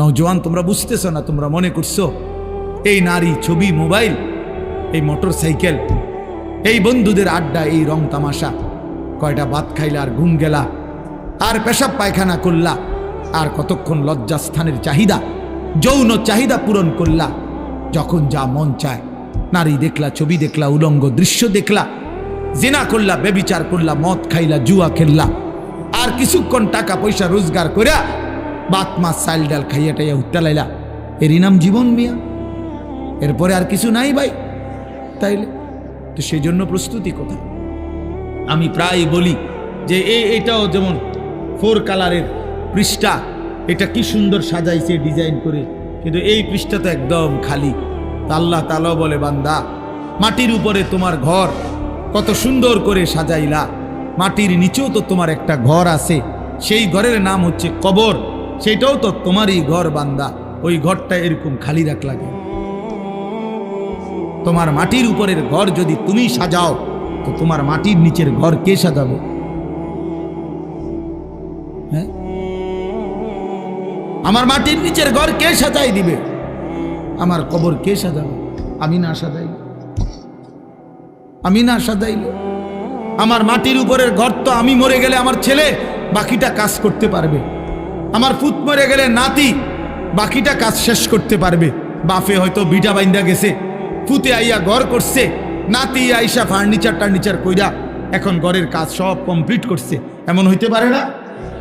নৌজওয়ান তোমরা বুঝতেছো না, তোমরা মনে করছ? এই নারী ছবি, মোবাইল, এই মোটর সাইকেল এই বন্ধুদের আড্ডা, এই রং তামাশা, কয়টা ভাত খাইলা আর ঘুম গেলা, আর পেশাব পায়খানা করলা, আর কতক্ষণ লজ্জাস্থানের চাহিদা, যৌন চাহিদা পূরণ করলা, যখন যা মন চায়, নারী দেখলা, ছবি দেখলা, উলঙ্গ দৃশ্য দেখলা, জেনা করলা বেবিচার করলা, মদ খাইলা, জুয়া খেললা, আর কিছুক্ষণ টাকা পয়সা রোজগার কইরা বাত মাছ চাল ডাল খাইয়া টাইয়া উঠতে লাইলা। এরই নাম জীবন মিয়া। এরপরে আর কিছু নাই ভাই। তাইলে তো সেই জন্য প্রস্তুতি কোথায়? আমি প্রায় বলি যে এই এটাও যেমন ফোর কালারের পৃষ্ঠা, এটা কি সুন্দর সাজাইছে ডিজাইন করে। কিন্তু এই পৃষ্ঠা তো একদম খালি। তা আল্লাহ তালাও বলে, বান্দা, মাটির উপরে তোমার ঘর কত সুন্দর করে সাজাইলা। মাটির নিচেও তো তোমার একটা ঘর আছে। সেই ঘরের নাম হচ্ছে কবর। সেটাও তো তোমারই ঘর বান্দা। ওই ঘরটা এরকম খালি রাখ লাগে। তোমার মাটির উপরের ঘর যদি তুমি সাজাও, তো তোমার মাটির নিচের ঘর কে সাজাবে? হ্যাঁ? আমার মাটির নিচের ঘর কে সাজাই দিবে? আমার কবর কে সাজাবে? আমি না সাজাই আমি না সাজাইলে? আমার মাটির উপরের ঘর তো আমি মরে গেলে আমার ছেলে বাকিটা কাজ করতে পারবে। আমার ফুত মরে গেলে নাতি বাকিটা কাজ শেষ করতে পারবে। বাফে হয়তো বিটা বাইন্দা গেছে ফুতে আইয়া ঘর করছে, নাতি আইসা ফার্নিচার টার্নিচার কইরা এখন ঘরের কাজ সব কমপ্লিট করছে। এমন হইতে পারে না?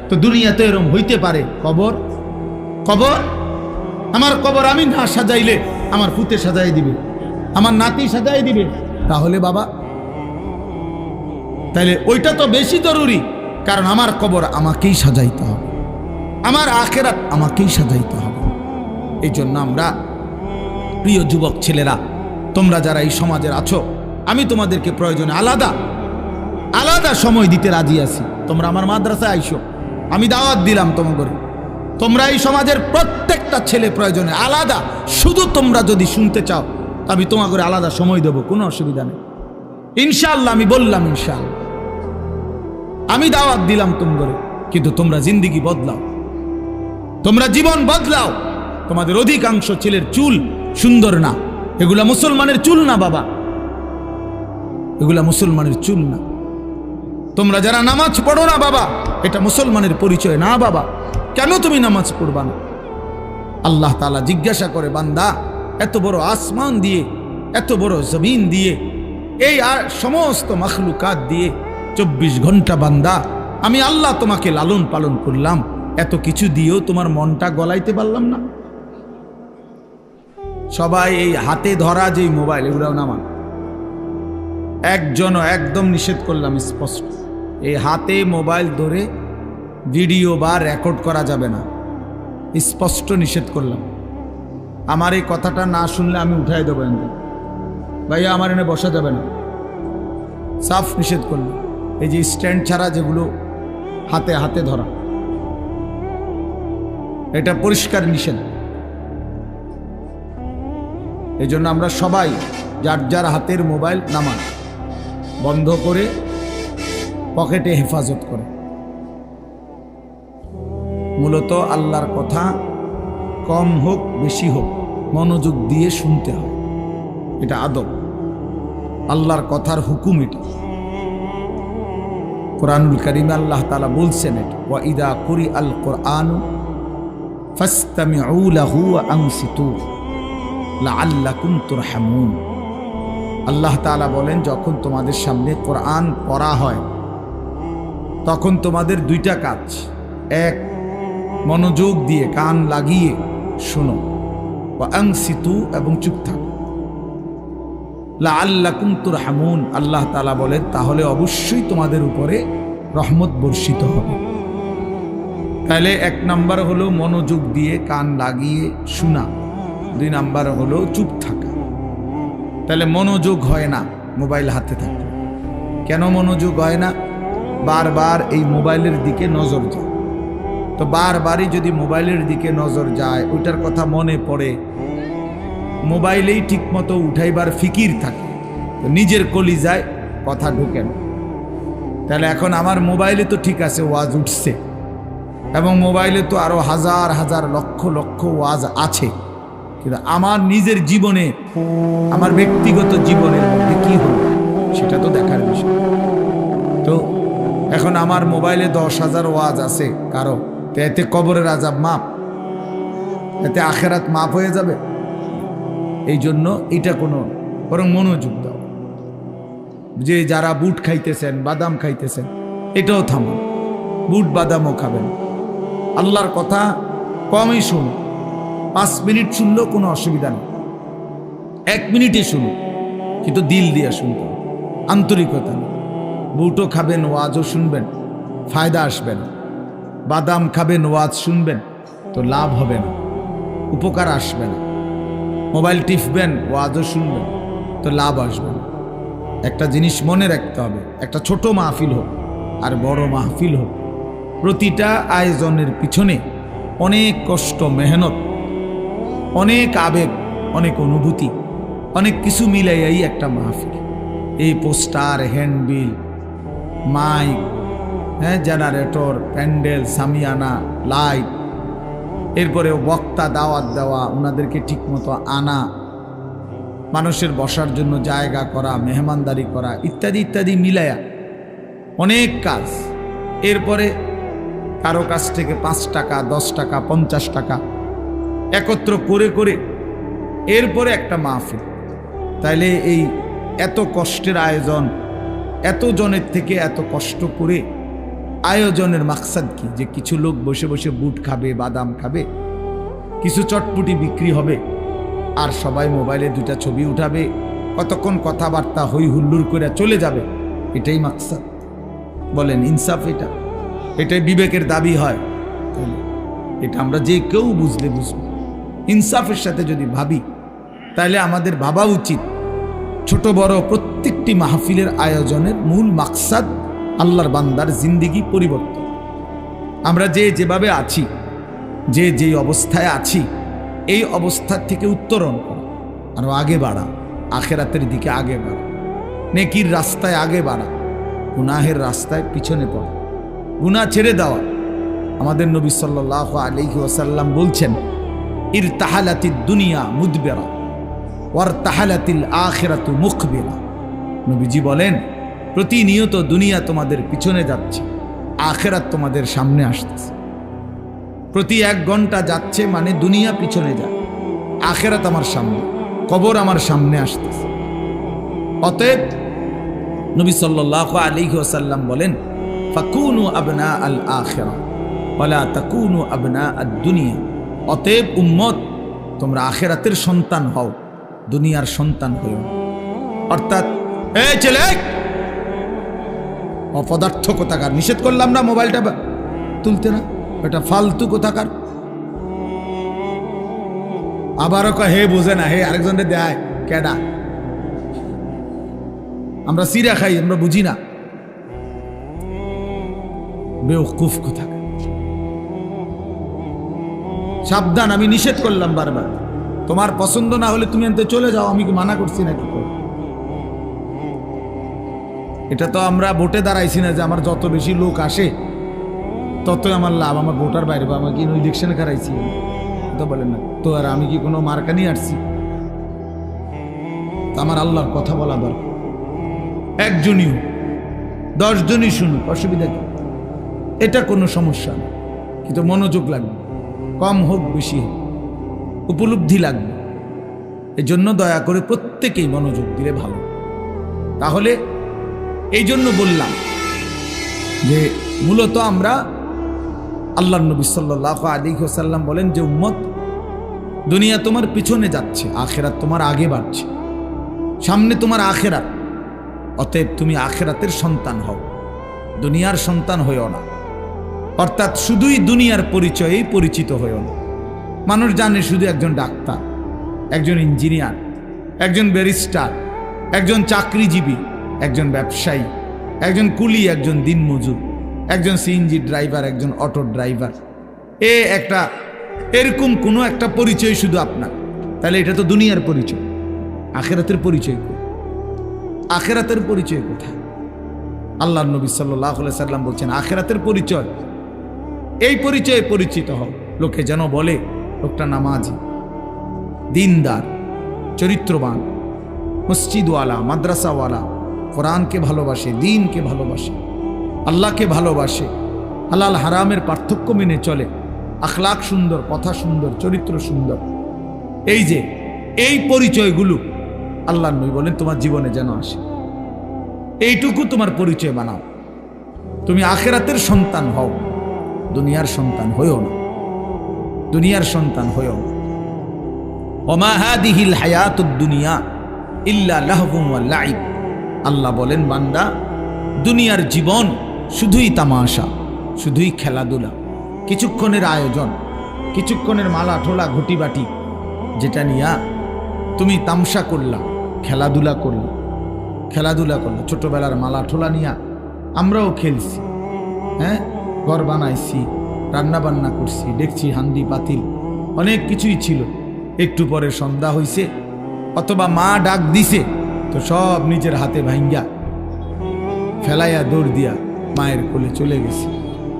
তো দুনিয়াতে এরম হইতে পারে। কবর? কবর? আমার কবর আমি না সাজাইলে আমার ফুতে সাজাই দিবে। আমার নাতি সাজাই দিবে। তাহলে বাবা, তাইলে ওইটা তো বেশি জরুরি, কারণ আমার কবর আমাকেই সাজাইতে হবে। আমার আখেরাত আমাকেই সাজাইতে হবে। এই জন্য আমরা প্রিয় যুবক ছেলেরা, তোমরা যারা এই সমাজের আছো, আমি তোমাদেরকে প্রয়োজনে আলাদা আলাদা সময় দিতে রাজি আছি। তোমরা আমার মাদ্রাসায় আইসো, আমি দাওয়াত দিলাম তোমাদের। তোমরা এই সমাজের প্রত্যেকটা ছেলে প্রয়োজনে আলাদা, শুধু তোমরা যদি শুনতে চাও আমি তোমাকে আলাদা সময় দেবো, কোনো অসুবিধা নেই। ইনশাল্লাহ আমি বললাম ইনশাল্লাহ আমি দাওয়াত দিলাম তোমাদের, কিন্তু তোমরা জিন্দিগি বদলাও। তোমরা জীবন বদলাও। তোমাদের অধিকাংশ ছেলের চুল সুন্দর না। এগুলা মুসলমানের চুল না, বাবা। এগুলা মুসলমানের চুল না। তোমরা যারা নামাজ পড়ো না, বাবা, এটা মুসলমানের পরিচয় না, বাবা। কেন তুমি নামাজ পড়বা না? আল্লাহ তালা জিজ্ঞাসা করে, বান্দা, এত বড় আসমান দিয়ে, এত বড় জমিন দিয়ে, এই আর সমস্ত মখলুকাত দিয়ে, চব্বিশ ঘণ্টা বান্দা, আমি আল্লাহ তোমাকে লালন পালন করলাম। এত কিছু দিয়েও তোমার মনটা গলাইতে পারলাম না। সবাই এই হাতে ধরা যে মোবাইল এগুলো নামান একজনও একদম নিষেধ করলাম স্পষ্ট। এই হাতে মোবাইল ধরে ভিডিও বা রেকর্ড করা যাবে না। স্পষ্ট নিষেধ করলাম। আমার এই কথাটা না শুনলে আমি উঠাই দেবো এনে ভাইয়া, আমার এনে বসা যাবে না। সাফ নিষেধ করলাম। এই যে স্ট্যান্ড ছাড়া যেগুলো হাতে হাতে ধরা। এটা পরিষ্কার নিষেধ। এই জন্য আমরা সবাই যার যার হাতের মোবাইল নামান বন্ধ করে পকেটে হেফাজত করে। মূলত আল্লাহর কথা কম হোক, বেশি হোক, মনোযোগ দিয়ে শুনতে হয়। এটা আদব। আল্লাহর কথার হুকুম এটা। কোরআনুল করিমে আল্লাহ তালা বলছেন এটা, ওয়া ইদা কুরি আল কোরআন লাহু আল্লাহ তাআলা বলেন, যখন তোমাদের সামনে কোরআন পড়া হয়, তখন তোমাদের দুইটা কাজ। এক, মনোযোগ দিয়ে, কান লাগিয়ে শোনো। ও আংসিতু এবং চুপ থাকো। লাআল্লাকুম তুরহামুন, আল্লাহ তাআলা বলেন, তাহলে অবশ্যই তোমাদের উপরে রহমত বর্ষিত হবে। তাহলে এক নাম্বার হলো মনোযোগ দিয়ে কান লাগিয়ে শোনা। দুই নাম্বার হলো চুপ থাকা। তাহলে মনোযোগ হয় না মোবাইল হাতে থাকে কেন মনোযোগ হয় না? বারবার এই মোবাইলের দিকে নজর যায় তো বারবারই যদি মোবাইলের দিকে নজর যায়, ওইটার কথা মনে পড়ে। মোবাইলেই ঠিকমতো উঠাইবার ফিকির থাকে। তো নিজের কলি যায় কথা ঢুকে না। তাহলে এখন আমার মোবাইলে তো ঠিক আছে, ওয়াজ উঠছে। এবং মোবাইলে তো আরও হাজার হাজার, লক্ষ লক্ষ ওয়াজ আছে। কিন্তু আমার নিজের জীবনে, আমার ব্যক্তিগত জীবনের মধ্যে কি হলো, সেটা তো দেখার বিষয়। তো এখন আমার মোবাইলে দশ হাজার ওয়াজ আছে কারও, তো এতে কবরের আজাব মাপ এতে আখেরাত মাপ হয়ে যাবে। এই জন্য এটা কোনো, বরং মনোযোগ দাও। যে যারা বুট খাইতেছেন, বাদাম খাইতেছেন, এটাও থামুন বুট, বাদামও খাবেন। আল্লাহর কথা কমই শুনুন। পাঁচ মিনিট শুনলেও কোনো অসুবিধা নেই। এক মিনিটই শুনুন, কিন্তু দিল দিয়ে শুনতে। আন্তরিকতা বুটও খাবেন, ওয়াজও শুনবেন, ফায়দা আসবে না। বাদাম খাবেন, ওয়াজ শুনবেন, তো লাভ হবে না। উপকার আসবে না। মোবাইল টিপবেন, ওয়াজও শুনবেন, তো লাভ আসবে না। একটা জিনিস মনে রাখতে হবে, একটা ছোট মাহফিল হোক আর বড় মাহফিল হোক প্রতিটা আয়োজনের পিছনে অনেক কষ্ট, মেহনত, অনেক আবেগ, অনেক অনুভূতি, অনেক কিছু মিলাইয়াই একটা মাহফিল। এই পোস্টার, হ্যান্ডবিল, মাইক হ্যাঁ জেনারেটর, প্যান্ডেল, সামিয়ানা, লাইট এরপরে বক্তা, দাওয়াত দেওয়া ওনাদেরকে ঠিকমতো আনা, মানুষের বসার জন্য জায়গা করা, মেহমানদারি করা, ইত্যাদি ইত্যাদি মিলায়া অনেক কাজ। এরপরে কারও কাছ থেকে পাঁচ টাকা, দশ টাকা, পঞ্চাশ টাকা একত্র করে করে এরপরে একটা মাহফিল। তাইলে এই এত কষ্টের আয়োজন এত জনের থেকে এত কষ্ট করে আয়োজনের মাকসাদ কি? যে কিছু লোক বসে বসে বুট খাবে, বাদাম খাবে, কিছু চটপুটি বিক্রি হবে, আর সবাই মোবাইলে দুটা ছবি উঠাবে, কতক্ষণ কথাবার্তা হই হুল্লুর করে চলে যাবে, এটাই মাকসাদ। বলেন, ইনসাফ এটা। এটাই বিবেকের দাবি হয়। এটা আমরা যে কেউ বুঝলে বুঝব। ইনসাফের সাথে যদি ভাবি, তাহলে আমাদের ভাবা উচিত, ছোট বড় প্রত্যেকটি মাহফিলের আয়োজনের মূল মাকসাদ আল্লাহর বান্দার জিন্দিগি পরিবর্তন। আমরা যে যেভাবে আছি, যে যেই অবস্থায় আছি, এই অবস্থার থেকে উত্তরণ করা আরও আগে বাড়া, আখেরাতের দিকে আগে বাড়া, নেকির রাস্তায় আগে বাড়া, গুনাহের রাস্তায় পিছনে পড়া। গুনাহ ছেড়ে দেওয়া আমাদের নবী সাল্লাহ আলহি ওয়াসাল্লাম বলছেন ইর তাহালাতি দুনিয়া মুদবেরা ওয়ার তাহালাতিল আখেরাতু মুখবেরা। নবীজি বলেন, প্রতিনিয়ত দুনিয়া তোমাদের পিছনে যাচ্ছে, আখেরাত তোমাদের সামনে আসতেছে প্রতি এক ঘণ্টা যাচ্ছে মানে দুনিয়া পিছনে যায়, আখেরাত আমার সামনে, কবর আমার সামনে আসতেছে। অতএব নবী সাল্লাহ আলী ওসাল্লাম বলেন ফাকুনু আবনা আল আখেরা, ওয়ালা তাকুনু আবনা আদ দুনিয়া। অতএব উম্মত, তোমরা আখেরাতের সন্তান হও, দুনিয়ার সন্তান হইও। অর্থাৎ, এ ছেলে! অপদার্থ কোথাকার নিষেধ করলাম না মোবাইলটা তুলতে না। এটা ফালতু কোথাকার। আবারও কয়, হে বোঝে না, হে আরেকজনের দেয়, কেডা? আমরা সিরা খাই, আমরা বুঝি না। বেউকুফ কোথাকার সাবধান, আমি নিষেধ করলাম বারবার। তোমার পছন্দ না হলে তুমি আনতে চলে যাও, আমি কি মানা করছি নাকি? এটা তো আমরা ভোটে দাঁড়াইছি না যে আমার যত বেশি লোক আসে, ততই আমার লাভ। আমার ভোটার বাইরে বা আমাকে ইলেকশনে খারাইছি তো বলেন না। তো আর আমি কি কোনো মার্কা নিয়ে আসছি? আমার আল্লাহর কথা বলা দরকার। একজনই দশজনই শুনুক, অসুবিধা কি? এটা কোনো সমস্যা না। কিন্তু মনোযোগ লাগবে, কম হোক বেশি হোক, উপলব্ধি লাগবে। এজন্য দয়া করে প্রত্যেকেই মনোযোগ দিলে ভালো। তাহলে এই জন্য বললাম যে মূলত আমরা আল্লাহ নবী সাল্লাহ আলী হোসাল্লাম বলেন যে উম্মত, দুনিয়া তোমার পিছনে যাচ্ছে, আখেরাত তোমার আগে বাড়ছে। সামনে তোমার আখেরাত, অতএব তুমি আখেরাতের সন্তান হও, দুনিয়ার সন্তান হইও না। অর্থাৎ শুধুই দুনিয়ার পরিচয়েই পরিচিত হইও না। মানুষ জানে শুধু একজন ডাক্তার, একজন ইঞ্জিনিয়ার, একজন ব্যারিস্টার, একজন চাকরিজীবী, একজন ব্যবসায়ী, একজন কুলি, একজন দিনমজুর, একজন সিএনজি ড্রাইভার, একজন অটো ড্রাইভার। এ একটা, এরকম কোনো একটা পরিচয় শুধু আপনার। তাহলে এটা তো দুনিয়ার পরিচয়। আখেরাতের পরিচয় আখেরাতের পরিচয় কোথায়? আল্লাহ নবী সাল্লাহ সাল্লাম বলছেন, আখেরাতের পরিচয় এই পরিচয়ে পরিচিত হও। লোকে যেন বলে, লোকটা নামাজি, দিনদার, চরিত্রবান, মসজিদওয়ালা, মাদ্রাসাওয়ালা, কোরআনকে ভালোবাসে, দিনকে ভালোবাসে, আল্লাহকে ভালোবাসে, হালাল হারামের পার্থক্য মেনে চলে আখলাক সুন্দর, কথা সুন্দর, চরিত্র সুন্দর। এই যে, এই পরিচয়গুলো আল্লাহ নই বলেন, তোমার জীবনে যেন আসে। এইটুকু তোমার পরিচয় বানাও। তুমি আখেরাতের সন্তান হও। দুনিয়ার সন্তান হইও না। দুনিয়ার সন্তান হইও না। ওমা হাদিহিল হায়াতুদ দুনিয়া ইল্লা লাইব। আল্লাহ বলেন, বান্দা, দুনিয়ার জীবন শুধুই তামাশা, শুধুই খেলাধুলা, কিছুক্ষণের আয়োজন, কিছুক্ষণের মালা ঠোলা ঘুটি বাটি যেটা নিয়া তুমি তামসা করলা, খেলাধুলা করলা খেলাধুলা করলা, ছোটবেলার মালা ঠোলা নিয়া আমরাও খেলছি। হ্যাঁ? ঘর বানাইছি রান্না বান্না করছি, দেখছি হান্দি পাতিল অনেক কিছুই ছিল। একটু পরে সন্ধ্যা হইছে, অথবা মা ডাক দিছে, তো সব নিজের হাতে ভাঙ্গা ফেলাইয়া দৌড় দিয়া মায়ের কোলে চলে গেছে।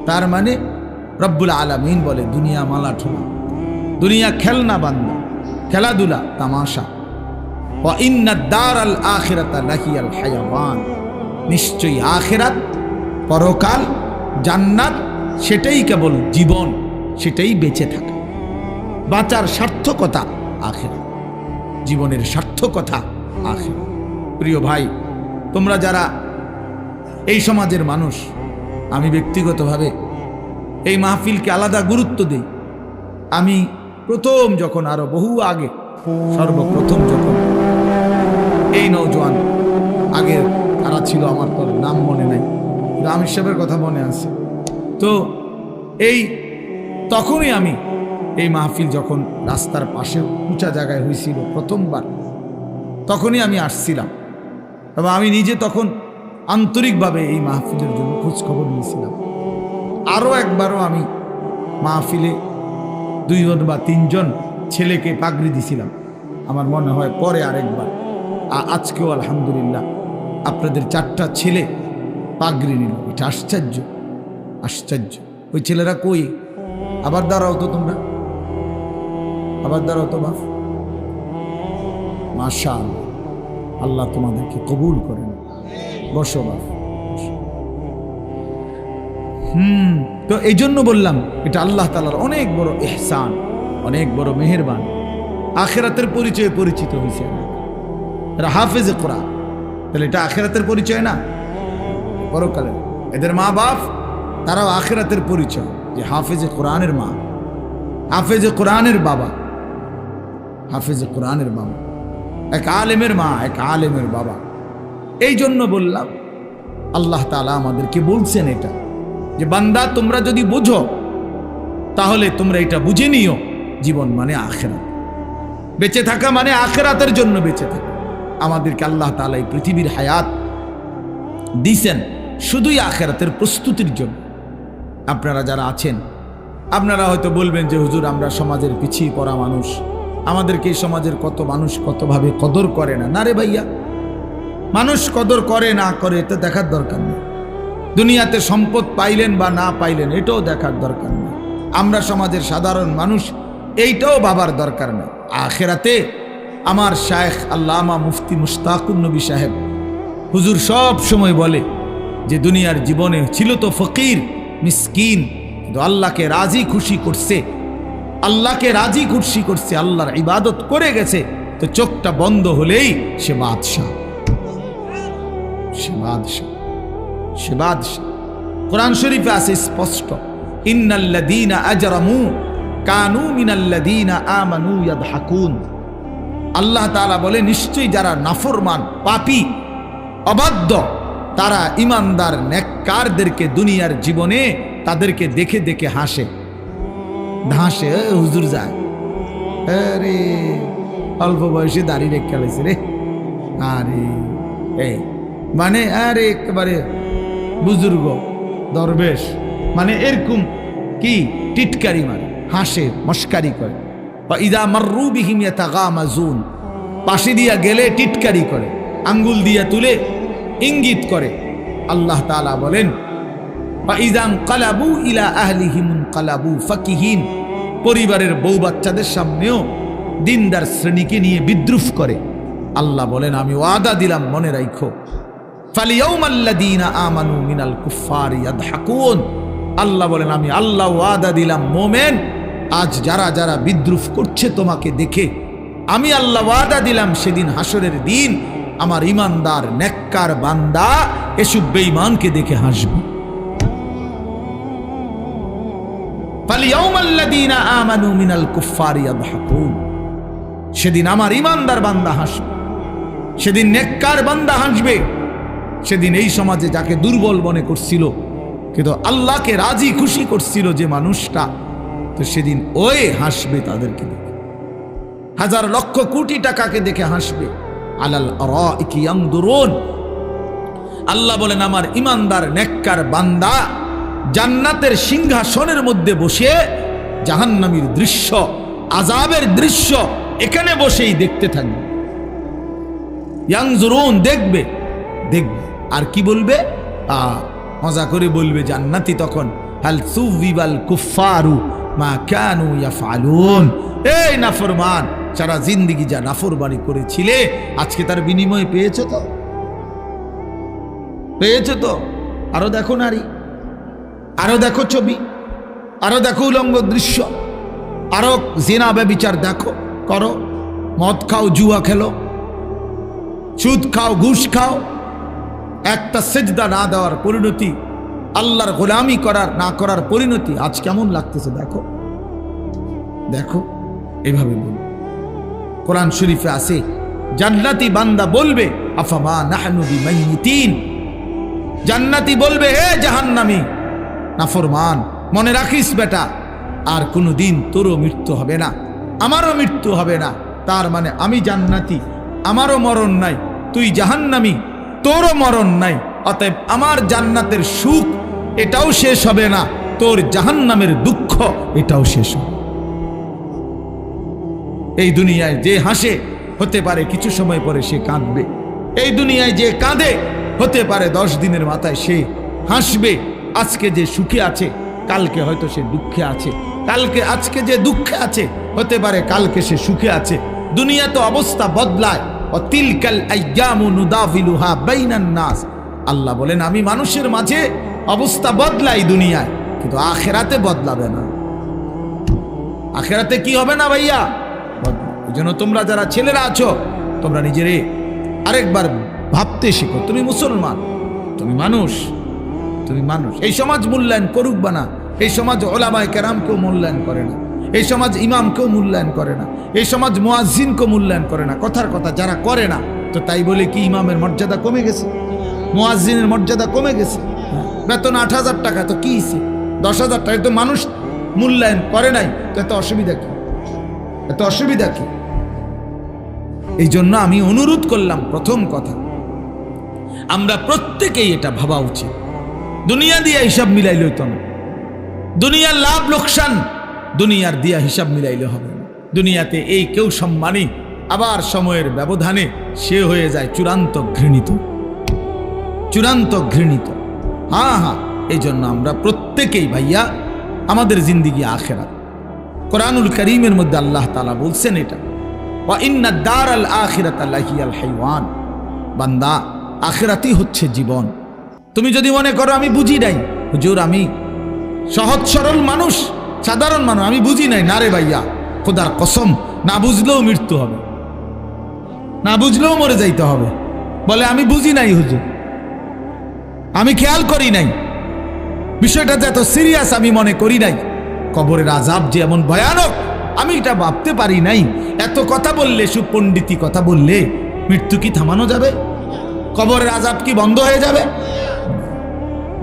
তার মানে রব্বুল আলামিন বলে, দুনিয়া মালা ঠোলা দুনিয়া খেলনা বান্দা, খেলাধুলা তামাশা। নিশ্চয়ই আখেরাত পরকাল জান্নাত সেটাই কেবল জীবন, সেটাই বেঁচে থাকা। বাঁচার সার্থকতা আখেরা। জীবনের সার্থকতা আখেরা। প্রিয় ভাই, তোমরা যারা এই সমাজের মানুষ, আমি ব্যক্তিগতভাবে এই মাহফিলকে আলাদা গুরুত্ব দিই। আমি প্রথম যখন, আরও বহু আগে, সর্বপ্রথম যখন এই নৌজওয়ান আগের তারা ছিল আমার তো নাম মনে নাই। আমির সাহেবের কথা মনে আছে। তো এই তখনই আমি এই মাহফিল যখন রাস্তার পাশে উঁচা জায়গায় হয়েছিল প্রথমবার, তখনই আমি আসছিলাম এবং আমি নিজে তখন আন্তরিকভাবে এই মাহফিলের জন্য খোঁজখবর নিয়েছিলাম। আরও একবারও আমি মাহফিলে দুইজন বা তিনজন ছেলেকে পাগড়ি দিছিলাম। আমার মনে হয় পরে আরেকবার। আজকেও আলহামদুলিল্লাহ আপনাদের চারটা ছেলে পাগড়ি নিল। এটা আশ্চর্য আশ্চর্য। ওই ছেলেরা কই? আবার দাঁড়াও তো তোমরা। আবার দাঁড়াও তো বাপ মাশা আল্লাহ। তোমাদেরকে কবুল করেন। বসো বাপ হুম, তো এই জন্য বললাম, এটা আল্লাহ তালার অনেক বড় এহসান অনেক বড় মেহেরবান। আখেরাতের পরিচয়ে পরিচিত হয়েছে হাফেজে কোরআন। তাহলে এটা আখেরাতের পরিচয় না? পরকালে। এদের মা বাপ, তারাও আখেরাতের পরিচয়। যে হাফেজে কোরআনের মা, হাফেজে কোরআনের বাবা, হাফেজে কোরআনের বাবা এক আলেমের মা, এক আলেমের বাবা। এই জন্য বললাম, আল্লাহ তালা আমাদেরকে বলছেন এটা, যে বান্দা, তোমরা যদি বুঝো, তাহলে তোমরা এটা বুঝে নিও, জীবন মানে আখেরাত। বেঁচে থাকা মানে আখেরাতের জন্য বেঁচে থাকা। আমাদেরকে আল্লাহ তালা এই পৃথিবীর হায়াত দিছেন। শুধুই আখেরাতের প্রস্তুতির জন্য। আপনারা যারা আছেন, আপনারা হয়তো বলবেন যে, হুজুর, আমরা সমাজের পিছিয়ে পড়া মানুষ। আমাদেরকে এই সমাজের কত মানুষ কতভাবে কদর করে না? না রে ভাইয়া, মানুষ কদর করে না করে, এটা দেখার দরকার নেই। দুনিয়াতে সম্পদ পাইলেন বা না পাইলেন, এটাও দেখার দরকার নেই। আমরা সমাজের সাধারণ মানুষ, এইটাও ভাবার দরকার নেই। আখেরাতে আমার শায়েখ আল্লামা মুফতি মুস্তাকুর নবী সাহেব, হুজুর সব সময় বলে যে দুনিয়ার জীবনে ছিল তো ফকির, মিসকিন, কিন্তু আল্লাহকে রাজি খুশি করছে। আল্লাহকে রাজি খুশি করছে, আল্লাহর ইবাদত করে গেছে। তো চোখটা বন্ধ হলেই সে বাদশাহ। সে বাদশাহ। সে বাদশাহ। কোরআন শরীফে আছে স্পষ্ট। কানু আমানু আল্লাহ বলে, নিশ্চয়ই যারা নাফরমান, পাপী, অবাধ্য তারা ইমানদার নেককারদেরকে দুনিয়ার জীবনে তাদেরকে দেখে দেখে হাসে। "এ, হুজুর যায়। আরে অল্প বয়সে দাঁড়িয়ে রেখে গেছে রে। আরে এই মানে আরে একেবারে বুজুর্গ দরবেশ। মানে এরকম কি টিটকারি মানে হাসে মস্কারি করে। বা ইদা মার্রু বিহিম ইয়াতাগামাজুন। পাশে দিয়া গেলে টিটকারি করে আঙ্গুল দিয়া তুলে ইঙ্গিত করে। আল্লাহ তাআলা বলেন ইদাং কালাবু ইলা আহলিহিমুন কালাবু ফাকিহীন। পরিবারের বউ বাচ্চাদের সামনেও দিনদার শ্রেণীকে নিয়ে বিদ্রুপ করে। আল্লাহ বলেন, আমি ওয়াদা দিলাম, মনে ফালিয়াউমাল্লাযীনা আমানু মিনাল আল্লাহ বলেন, আমি আল্লাহ ওয়াদা দিলাম, মোমেন। আজ যারা যারা বিদ্রুপ করছে তোমাকে দেখে, আমি আল্লাহ ওয়াদা দিলাম সেদিন হাসরের দিন আমার ইমানদার, নেককার বান্দা, এসব বেঈমানকে দেখে হাসবে। সেদিন আমার ইমানদার বান্দা হাসবে। সেদিন নেককার বান্দা হাসবে। সেদিন এই সমাজে যাকে দুর্বল মনে করছিল, কিন্তু আল্লাহকে রাজি খুশি করছিল যে মানুষটা, তো সেদিন ওই হাসবে তাদেরকে দেখে। হাজার লক্ষ কোটি টাকাকে দেখে হাসবে। আলাল আল্লাহ বলেন, আমার ইমানদার, নেককার বান্দা জান্নাতের সিংহাসনের মধ্যে বসে জাহান্নামীর দৃশ্য আজাবের দৃশ্য এখানে বসেই দেখতে থাকবে ইয়াংজুরুন দেখবে দেখবে। আর কি বলবে? মজা করে বলবে, জান্নাতি তখন, হাল সুবিবাল কুফারু মা কানু ইয়াফালুন এই নাফরমান সারা জিন্দিগি যা নাফরবানি করেছিলে, আজকে তার বিনিময়ে পেয়েছ তো? পেয়েছ তো? আরও দেখো নারী, আরও দেখো ছবি, আরও দেখো উলঙ্গ দৃশ্য, আরও জেনা ব্যবিচার দেখো, করো, মদ খাও, জুয়া খেলো, সুদ খাও, ঘুষ খাও, একটা সেজদা না দেওয়ার পরিণতি, আল্লাহর গোলামি করার, না করার পরিণতি আজ কেমন লাগতেছে দেখো। দেখো, এভাবে বল কোরআন শরীফে আছে, জান্নাতি বান্দা বলবে, আফামা নাহনু বিমাইতিন জান্নাতি বলবে, হে জাহান্নামি, নাফরমান, মনে রাখিস বেটা, আর কোনো দিন তোরও মৃত্যু হবে না, আমারও মৃত্যু হবে না, তার মানে আমি জান্নাতি, আমারও মরণ নাই, তুই জাহান্নামি, তোরও মরণ নাই, অতএব আমার জান্নাতের সুখ এটাও শেষ হবে না, তোর জাহান্নামের দুঃখ এটাও শেষ হবে। এই দুনিয়ায় যে হাসে, হতে পারে কিছু সময় পরে সে কাঁদবে। এই দুনিয়ায় যে কাঁদে, হতে পারে দশ দিনের মাথায় সে হাসবে। আজকে যে সুখে আছে, কালকে হয়তো সে দুঃখে আছে। কালকে আজকে যে দুঃখে আছে, হতে পারে কালকে সে সুখে আছে। দুনিয়া তো অবস্থা বদলায়। নাস। আল্লাহ বলেন, আমি মানুষের মাঝে অবস্থা বদলাই দুনিয়ায়, কিন্তু আখেরাতে বদলাবে না। আখেরাতে কি হবে না ভাইয়া? এই জন্য তোমরা যারা ছেলেরা আছো, তোমরা নিজেরে আরেকবার ভাবতে শিখো। তুমি মুসলমান, তুমি মানুষ তুমি মানুষ। এই সমাজ মূল্যায়ন করুক বা না, এই সমাজ ওলামায় কেরামকেও মূল্যায়ন করে না, এই সমাজ ইমামকেও মূল্যায়ন করে না, এই সমাজ মোয়াজিনকেও মূল্যায়ন করে না। কথার কথা যারা করে না, তো তাই বলে কি ইমামের মর্যাদা কমে গেছে? মোয়াজিনের মর্যাদা কমে গেছে? বেতন আট হাজার টাকা, তো কি? দশ হাজার টাকা তো মানুষ মূল্যায়ন করে নাই, তো এত অসুবিধা কি? এত অসুবিধা কি? এই জন্য আমি অনুরোধ করলাম প্রথম কথা। আমরা প্রত্যেকেই এটা ভাবা উচিত। দুনিয়া দিয়া হিসাব মিলাইলে হইতো না। দুনিয়ার লাভ লোকসান দুনিয়ার দিয়া হিসাব মিলাইলে হবে দুনিয়াতে এই কেউ সম্মানী, আবার সময়ের ব্যবধানে সে হয়ে যায় চূড়ান্ত ঘৃণিত। চূড়ান্ত ঘৃণিত। হ্যাঁ হ্যাঁ এই জন্য আমরা প্রত্যেকেই ভাইয়া আমাদের জিন্দিগি আখেরাত। কোরআনুল করিমের মধ্যে আল্লাহ তালা বলছেন এটা। ওয়া ইন্না দার আল আখিরাত আল হাইওয়ান। বান্দা, আখেরাতই হচ্ছে জীবন। তুমি যদি মনে করো আমি বুঝি নাই, হুজুর আমি সহজ সরল মানুষ, সাধারণ মানুষ, আমি বুঝি নাই, না রে ভাইয়া, খোদার কসম, না বুঝলেও মৃত্যু হবে। না বুঝলেও মরে যাইতে হবে। বলে আমি বুঝি নাই, হুজুর। আমি খেয়াল করি নাই। বিষয়টা যে এত সিরিয়াস আমি মনে করি নাই। কবরের আজাব যে এমন ভয়ানক, আমি এটা ভাবতে পারি নাই। এত কথা বললে সুপণ্ডিতি কথা বললে, মৃত্যু কি থামানো যাবে? কবরের আজাব কি বন্ধ হয়ে যাবে?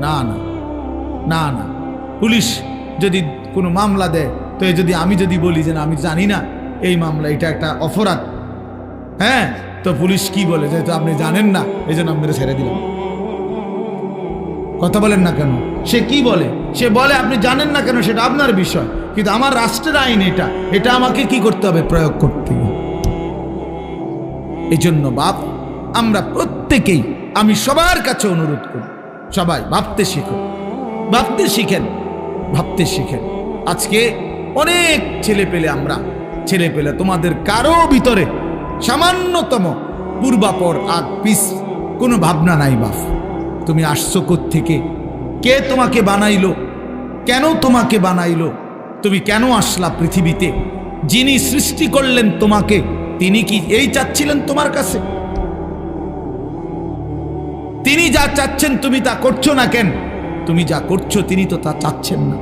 না না না না। পুলিশ যদি কোনো মামলা দেয়, তো যদি আমি যদি বলি যে না, আমি জানি না, এই মামলা, এটা একটা অপরাধ। হ্যাঁ তো পুলিশ কি বলে যেহেতু আপনি জানেন না, এই জন্য আমি ছেড়ে দিলাম। কথা বলেন না কেন? সে কি বলে? সে বলে, আপনি জানেন না কেন? সেটা আপনার বিষয়। কিন্তু আমার রাষ্ট্রের আইন এটা। এটা আমাকে কি করতে হবে প্রয়োগ করতে? এই জন্য বাপ, আমরা প্রত্যেকেই, আমি সবার কাছে অনুরোধ করি, সবাই ভাবতে শিখো ভাবতে শিখেন ভাবতে শিখেন। আজকে অনেক ছেলে পেলে আমরা, ছেলে পেলে তোমাদের কারও ভিতরে সামান্যতম পূর্বাপর আর পিস কোনো ভাবনা নাই বাপ। তুমি আসছো থেকে কে তোমাকে বানাইলো? কেন তোমাকে বানাইলো? তুমি কেন আসলা পৃথিবীতে? যিনি সৃষ্টি করলেন তোমাকে, তিনি কি এই চাচ্ছিলেন তোমার কাছে? তিনি যা চাচ্ছেন তুমি তা করছ না কেন? তুমি যা করছ, তিনি তো তা চাচ্ছেন না।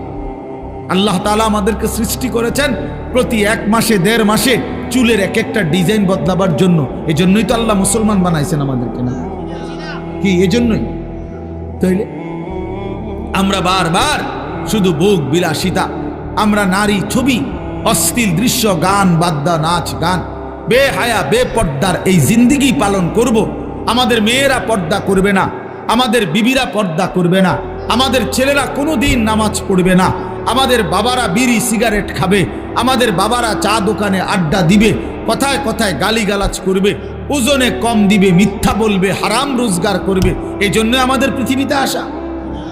আল্লাহ তালা আমাদেরকে সৃষ্টি করেছেন প্রতি এক মাসে, দেড় মাসে চুলের এক একটা ডিজাইন বদলাবার জন্য। এই জন্যই তো আল্লাহ মুসলমান বানাইছেন আমাদেরকে না? কি, এজন্যই? তাইলে আমরা বারবার শুধু ভোগ বিলাসিতা, আমরা নারী ছবি, অশ্লীল দৃশ্য, গান, বাদ্যা, নাচ, গান বেহায়া বেপর্দার এই জিন্দিগি পালন করব। আমাদের মেয়েরা পর্দা করবে না, আমাদের বিবিরা পর্দা করবে না, আমাদের ছেলেরা কোনো দিন নামাজ পড়বে না, আমাদের বাবারা বিড়ি, সিগারেট খাবে, আমাদের বাবারা চা দোকানে আড্ডা দিবে, কথায় কথায় গালিগালাজ করবে ওজনে কম দিবে, মিথ্যা বলবে, হারাম রোজগার করবে। এই জন্যই আমাদের পৃথিবীতে আসা।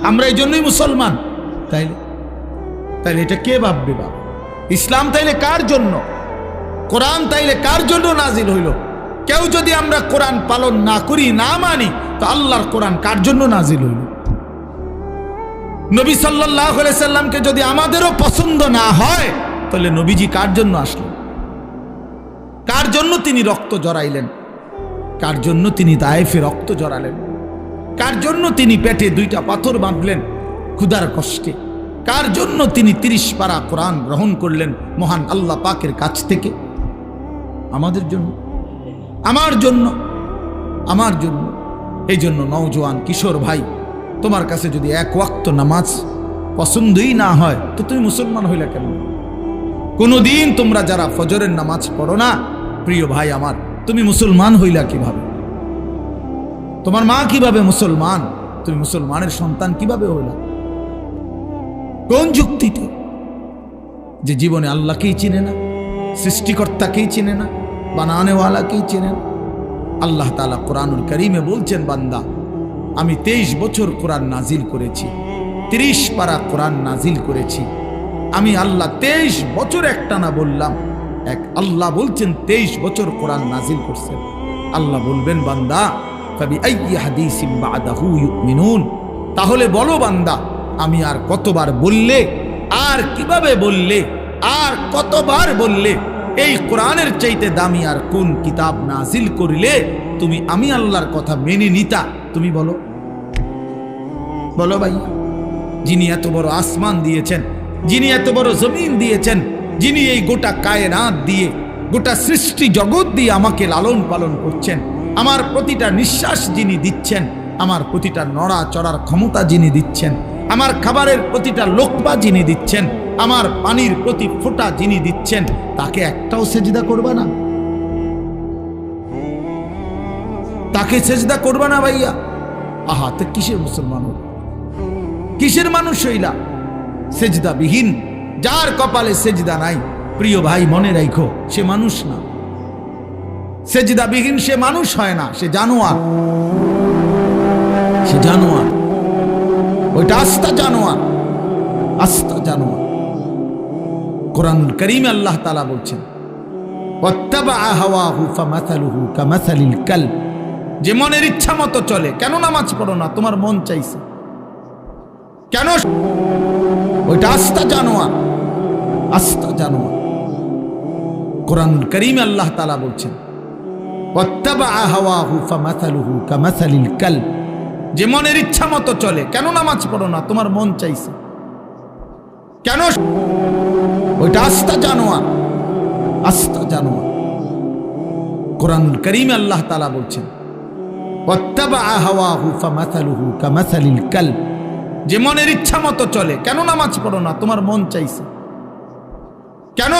আমরা এই জন্যই মুসলমান। তাইলে? তাইলে এটা কে ভাববে বাবা? ইসলাম তাইলে কার জন্য? কোরআন তাইলে কার জন্য নাজিল হইল? কেউ যদি আমরা কোরআন পালন না করি, না মানি, তো আল্লাহর কোরআন কার জন্য নাজিল হইল? নবী সাল্লাহ সাল্লামকে যদি আমাদেরও পছন্দ না হয়, তাহলে নবীজি কার জন্য আসলেন? কার জন্য তিনি রক্ত জড়াইলেন? কার জন্য তিনি দায়েফে রক্ত জড়ালেন? কার জন্য তিনি পেটে দুইটা পাথর বাঁধলেন? ক্ষুধার কষ্টে। কার জন্য তিনি তিরিশ পারা কোরআন গ্রহণ করলেন মহান আল্লাহ পাকের কাছ থেকে? আমাদের জন্য। আমার জন্য। আমার জন্য। এই জন্য নওজোয়ান কিশোর ভাই, তোমার কাছে যদি এক ওয়াক্ত নামাজ পছন্দই না হয়, তো তুমি মুসলমান হইলে কেন কোনোদিন তোমরা যারা ফজরের নামাজ পড়ো না, প্রিয় ভাই আমার তুমি মুসলমান হইলা কীভাবে? তোমার মা কীভাবে মুসলমান? তুমি মুসলমানের সন্তান কীভাবে হইলা? কোন যুক্তিতে? যে জীবনে আল্লাহকেই চিনে না, সৃষ্টিকর্তাকেই চিনে না, বানানেওয়ালাকেই চেনে না। আল্লাহ তালা কোরআনুল করিমে বলছেন, বান্দা, আমি তেইশ বছর কোরআন নাজিল করেছি, তিরিশ পারা কোরআন নাজিল করেছি। আমি আল্লাহ তেইশ বছর একটা না বললাম এক আল্লাহ বলছেন, তেইশ বছর কোরআন নাজিল করছেন। আল্লাহ বলবেন, বান্দা তাহলে বলো বান্দা, আমি আর কতবার বললে, আর কীভাবে বললে, আর কতবার বললে, এই কোরআনের চাইতে দামি আর কোন কিতাব নাজিল করিলে তুমি আমি আল্লাহর কথা মেনে নিতা? তুমি বলো। বলো ভাই, যিনি এত বড় আসমান দিয়েছেন, যিনি এত বড় জমিন দিয়েছেন যিনি এই গোটা কায়নাত দিয়ে, গোটা সৃষ্টি জগৎ দিয়ে আমাকে লালন পালন করছেন, আমার প্রতিটা নিঃশ্বাস যিনি দিচ্ছেন, আমার প্রতিটা নড়া চড়ার ক্ষমতা যিনি দিচ্ছেন, আমার খাবারের প্রতিটা লোকবা যিনি দিচ্ছেন, আমার পানির প্রতি ফোঁটা যিনি দিচ্ছেন, তাকে একটাও সেজদা করবা না। তাকে সেজদা করবা না ভাইয়া। আহা, তো কিসের মুসলমান কিসের মানুষ হইলা? সেজদা বিহীন যার কপালে সেজদা নাই। প্রিয় ভাই, মনে রাখো সে মানুষ না। সেজদা বিহীন সে মানুষ হয় না, সে জানোয়ার। সে জানোয়ার। ওইটা আস্তা জানোয়ার। আস্তা জানোয়ার। কোরআন করিম আল্লাহ তালা বলছেন যে মনের ইচ্ছা মতো চলে, কেন নামাজ পড়ো না? তোমার মন চাইছে। কেন? ওইটা আস্তা জানোয়ার। আস্তা জানোয়ার কোরআন করিম আল্লাহ তালা বলছেন যে মনের ইচ্ছা মতো চলে, কেন নামাজ পড়ো না? তোমার মন চাইছে। কেন ওইটা আস্তা জানোয়ার আস্তা জানোয়ার। কোরআন করিম আল্লাহ তালা বলছেন যে মনের ইচ্ছা মতো চলে, কেন নামাজ পড়ো না? তোমার মন চাইছে। কেন